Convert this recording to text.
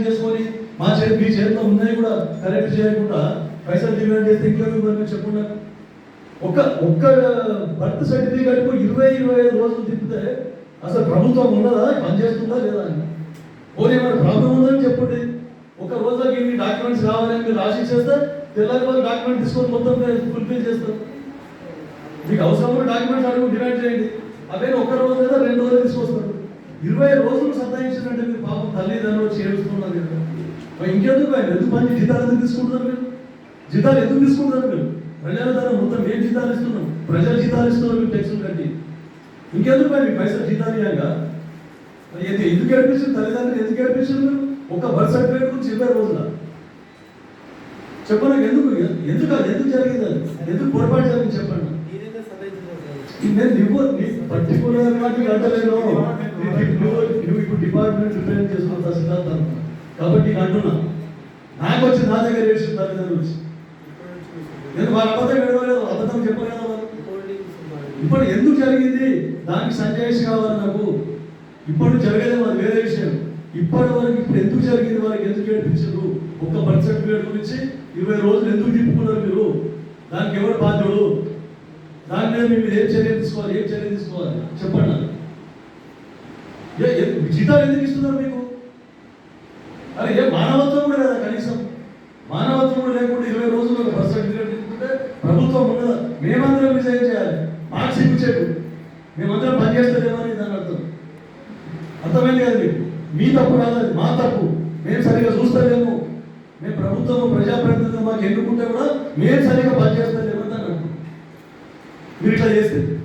Demand చేసుకొని మా చేతి మీ చేతిలో ఉన్నాయి కూడా కరెక్ట్ చేయకుండా పైసలు డిమాండ్ చేస్తే ఇంకెందుకు మరి మీరు ఒక్క ఒక్క బర్త్ సర్టిఫికేట్ ఇరవై ఇరవై ఐదు రోజులు తిప్పితే అసలు ప్రభుత్వం ఉన్నదా? పనిచేస్తుందా లేదా అని. పోనీ మరి ప్రాబ్లం ఉందని చెప్పండి. ఒక రోజుకి ఇన్ని డాక్యుమెంట్స్ కావాలని మీరు రాసి చేస్తే తెల్లారి వాళ్ళు డాక్యుమెంట్ తీసుకొని మొత్తం ఫుల్ఫిల్ చేస్తారు. మీకు అవసరం డాక్యుమెంట్స్ అడుగు డిమాండ్ చేయండి అవే ఒక రోజు లేదా రెండు రోజులు తీసుకొస్తారు ఇరవై రోజులు సంతాయించినట్టే మీరు పాపం తల్లిదండ్రులు వచ్చి ఏడుస్తున్నారు కదా. మరి ఇంకెందుకు ఆయన? ఎందుకు పని జీతాలు ఎందుకు తీసుకుంటున్నారు మీరు? జీతాలు ఎందుకు తీసుకుంటున్నారు మీరు? ప్రజల ధర మొత్తం ఏం జీతాలు ఇస్తున్నాం ప్రజల జీతాలు ఇస్తున్నారు మీరు ట్యాక్సులు కట్టి. ఇంకెందుకు మరి మీ పైసలు జీతాలు ఇవ్వగా ఎందుకు ఏడిపించింది తల్లిదండ్రులు ఎందుకు ఏడిపించింది మీరు? ఒక బర్త్ సర్టిఫికేట్ గురించి ఇరవై రోజుల? చెప్పండి ఎందుకు? ఎందుకు ఎందుకు జరిగింది అది? ఎందుకు పొరపాటు జరిగింది చెప్పండి. నేను నీ పర్టికులర్ వాటికి అంటలేను నువ్వు నువ్వు ఇప్పుడు డిపార్ట్మెంట్ రిప్రజెంట్ చేసుకుంటా సిద్ధాంతం కాబట్టి నీకు అంటున్నా నాకు వచ్చి నా దగ్గర ఏడ్చిన తల్లిదండ్రులు వచ్చి. నేను వాళ్ళ అబద్ధం ఏడవలేదు అబద్ధం చెప్పలేదు ఇప్పుడు ఎందుకు జరిగింది? దానికి సంజయ్ కావాలి నాకు. ఇప్పుడు జరగలేదు మరి వేరే విషయం. ఇప్పటి వరకు ఇప్పుడు ఎందుకు జరిగింది? వాళ్ళకి ఎందుకు ఏడిపించారు? ఒక్క బర్త్ సర్టిఫికేట్ గురించి ఇరవై రోజులు ఎందుకు తిప్పుకున్నారు మీరు? దానికి ఎవరు బాధ్యుడు దాని మీద మీరు ఏం చర్య తీసుకోవాలి? ఏం చర్య తీసుకోవాలి? చెప్పండి నాకు. జీతాలు ఎందుకు ఇస్తున్నారు మీకు? అరే ఏ మానవత్వం కూడా లేదా కనీసం? మానవత్వం కూడా లేకుండా ఇరవై రోజులు ఒక బస్ సర్టిఫికేట్ తీసుకుంటే ప్రభుత్వం ఉన్నదా? మేమందరం విజయం చేయాలి. మాకు సిగ్గు మేమందరం పనిచేస్తలేమని దాని అర్థం. అర్థమైంది కదా మీకు? మీ తప్పు కాదు మా తప్పు. మేము సరిగా చూస్తలేము. మేము ప్రభుత్వం ప్రజాప్రతినిధులు మాకు ఎన్నుకుంటే కూడా మేము సరిగా పనిచేస్తలేమని దాని అర్థం. మీరు ఇట్లా చేస్తే